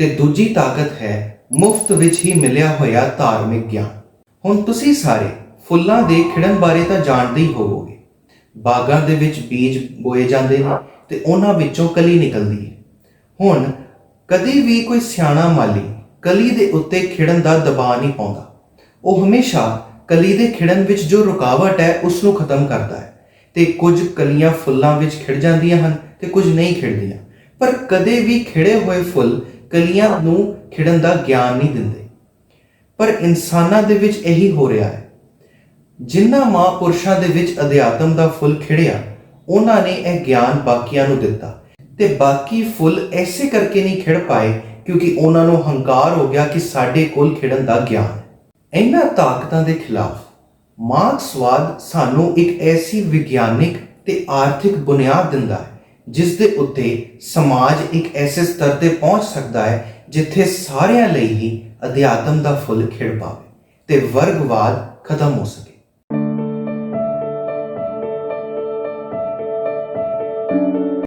ਤੇ ਦੂਜੀ ਤਾਕਤ ਹੈ ਮੁਫਤ ਵਿੱਚ ਹੀ ਮਿਲਿਆ ਹੋਇਆ ਧਾਰਮਿਕ ਗਿਆਨ। ਹੁਣ ਤੁਸੀਂ ਸਾਰੇ ਫੁੱਲਾਂ ਦੇ ਖਿੜਨ ਬਾਰੇ ਤਾਂ ਜਾਣਦੇ ਹੀ ਹੋਵੋਗੇ। ਬਾਗਾਂ ਦੇ ਵਿੱਚ ਬੀਜ ਬੋਏ ਜਾਂਦੇ ਨੇ ਤੇ ਉਹਨਾਂ ਵਿੱਚੋਂ ਕਲੀ ਨਿਕਲਦੀ ਹੈ। ਹੁਣ ਕਦੀ ਵੀ ਕੋਈ ਸਿਆਣਾ ਮਾਲੀ ਕਲੀ ਦੇ ਉੱਤੇ ਖਿੜਨ ਦਾ ਦਬਾਅ ਨਹੀਂ ਪਾਉਂਦਾ। ਉਹ ਹਮੇਸ਼ਾ ਕਲੀ ਦੇ ਖਿੜਨ ਵਿੱਚ ਜੋ ਰੁਕਾਵਟ ਹੈ, ਉਸ ਨੂੰ ਖਤਮ ਕਰਦਾ ਹੈ। ਤੇ ਕੁਝ ਕਲੀਆਂ ਫੁੱਲਾਂ ਵਿੱਚ ਖਿੜ ਜਾਂਦੀਆਂ ਹਨ ਤੇ ਕੁਝ ਨਹੀਂ ਖਿੜਦੀਆਂ। ਪਰ ਕਦੇ ਵੀ ਖਿੜੇ ਹੋਏ ਫੁੱਲ ਕਲੀਆਂ ਨੂੰ ਖਿੜਨ ਦਾ ਗਿਆਨ ਨਹੀਂ ਦਿੰਦੇ। ਪਰ ਇਨਸਾਨਾਂ ਦੇ ਵਿੱਚ ਇਹੀ ਹੋ ਰਿਹਾ ਹੈ। ਜਿਨ੍ਹਾਂ ਮਹਾਂਪੁਰਸ਼ਾਂ ਦੇ ਵਿੱਚ ਅਧਿਆਤਮ ਦਾ ਫੁੱਲ ਖਿੜਿਆ, ਉਹਨਾਂ ਨੇ ਇਹ ਗਿਆਨ ਬਾਕੀਆਂ ਨੂੰ ਦਿੱਤਾ। ਤੇ ਬਾਕੀ ਫੁੱਲ ਐਸੇ ਕਰਕੇ ਨਹੀਂ ਖਿੜ ਪਾਏ ਕਿਉਂਕਿ ਉਹਨਾਂ ਨੂੰ ਹੰਕਾਰ ਹੋ ਗਿਆ ਕਿ ਸਾਡੇ ਕੋਲ ਖਿੜਨ ਦਾ ਗਿਆਨ ਹੈ। ਇਹਨਾਂ ਤਾਕਤਾਂ ਦੇ ਖਿਲਾਫ ਮਾਰਕਸਵਾਦ ਸਾਨੂੰ ਇੱਕ ਐਸੀ ਵਿਗਿਆਨਿਕ ਤੇ ਆਰਥਿਕ ਬੁਨਿਆਦ ਦਿੰਦਾ ਹੈ ਜਿਸ ਦੇ ਉੱਤੇ ਸਮਾਜ ਇੱਕ ਐਸੇ ਸਤਰ ਤੇ ਪਹੁੰਚ ਸਕਦਾ ਹੈ ਜਿੱਥੇ ਸਾਰਿਆਂ ਲਈ ਹੀ ਅਧਿਆਤਮ ਦਾ ਫੁੱਲ ਖਿੜ ਪਾਵੇ ਤੇ ਵਰਗਵਾਦ ਖਤਮ ਹੋ ਸਕੇ।